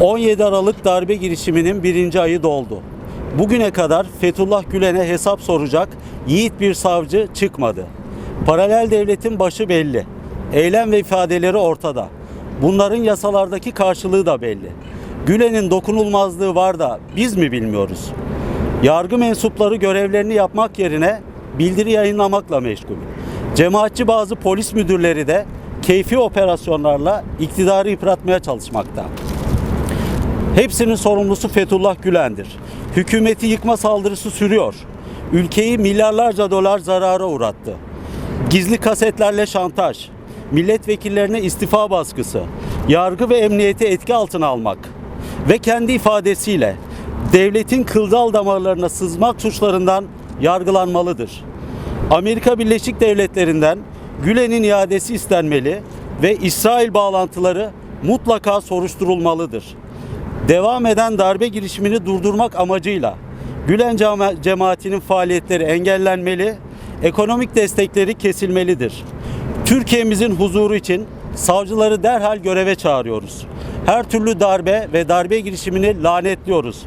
17 Aralık darbe girişiminin birinci ayı doldu. Bugüne kadar Fethullah Gülen'e hesap soracak yiğit bir savcı çıkmadı. Paralel devletin başı belli. Eylem ve ifadeleri ortada. Bunların yasalardaki karşılığı da belli. Gülen'in dokunulmazlığı var da biz mi bilmiyoruz? Yargı mensupları görevlerini yapmak yerine bildiri yayınlamakla meşgul. Cemaatçi bazı polis müdürleri de keyfi operasyonlarla iktidarı yıpratmaya çalışmakta. Hepsinin sorumlusu Fethullah Gülen'dir. Hükümeti yıkma saldırısı sürüyor. Ülkeyi milyarlarca dolar zarara uğrattı. Gizli kasetlerle şantaj, milletvekillerine istifa baskısı, yargı ve emniyeti etki altına almak ve kendi ifadesiyle devletin kılcal damarlarına sızmak suçlarından yargılanmalıdır. Amerika Birleşik Devletleri'nden Gülen'in iadesi istenmeli ve İsrail bağlantıları mutlaka soruşturulmalıdır devam eden darbe girişimini durdurmak amacıyla Gülen cema- cemaatinin faaliyetleri engellenmeli, ekonomik destekleri kesilmelidir. Türkiye'mizin huzuru için savcıları derhal göreve çağırıyoruz. Her türlü darbe ve darbe girişimini lanetliyoruz.